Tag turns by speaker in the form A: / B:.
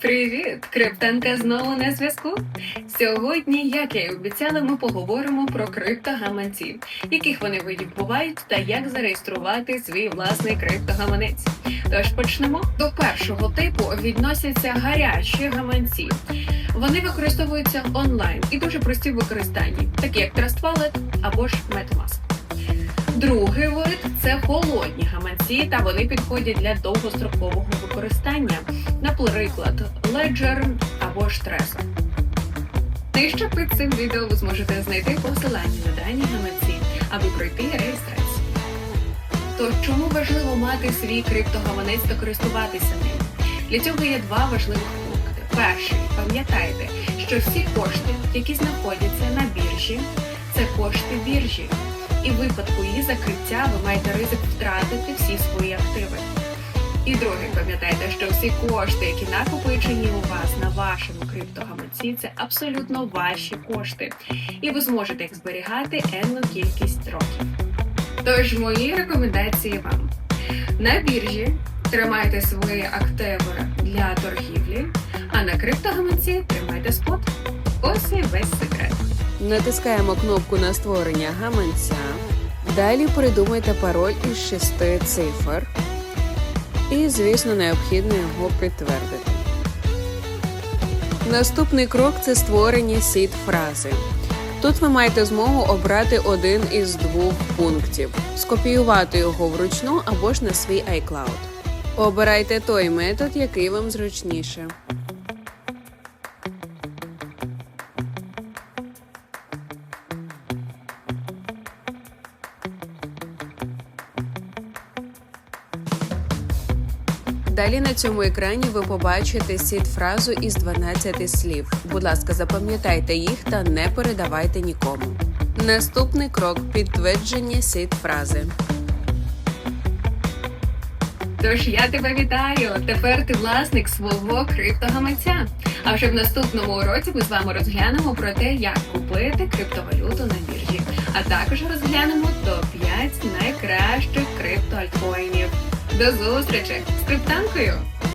A: Привіт! Криптанка знову на зв'язку. Сьогодні, як я й обіцяла, ми поговоримо про криптогаманці, яких вони видів та як зареєструвати свій власний криптогаманець. Тож почнемо. До першого типу відносяться гарячі гаманці. Вони використовуються онлайн і дуже прості в використанні, такі як Trust Wallet або ж MetaMask. Холодні та вони підходять для довгострокового використання, наприклад, Ledger або Trezor. Нижче під цим відео ви зможете знайти посилання на дані гаманці, аби пройти реєстрацію. То чому важливо мати свій криптогаманець та користуватися ним? Для цього є два важливих пункти. Перший, пам'ятайте, що всі кошти, які знаходяться на біржі, це кошти біржі. І в випадку її закриття ви маєте ризик втратити всі свої активи. І друге, пам'ятайте, що всі кошти, які накопичені у вас на вашому криптогаманці, це абсолютно ваші кошти, і ви зможете їх зберігати енну кількість років. Тож мої рекомендації вам на біржі тримайте свої активи для торгівлі, а на криптогаманці тримайте спот. Ось і весь секрет.
B: Натискаємо кнопку на створення гаманця. Далі придумайте пароль із шести цифр. І, звісно, необхідно його підтвердити. Наступний крок це створення сіт фрази. Тут ви маєте змогу обрати один із двох пунктів: скопіювати його вручну або ж на свій iCloud. Обирайте той метод, який вам зручніше. Далі на цьому екрані ви побачите сіт фразу із 12 слів. Будь ласка, запам'ятайте їх та не передавайте нікому. Наступний крок підтвердження сіт фрази.
A: Тож я тебе вітаю! Тепер ти власник свого криптогаманця. А вже в наступному уроці ми з вами розглянемо про те, як купити криптовалюту на біржі, а також розглянемо топ-5 найкращих криптоальткоїнів. До зустрічі з криптанкою!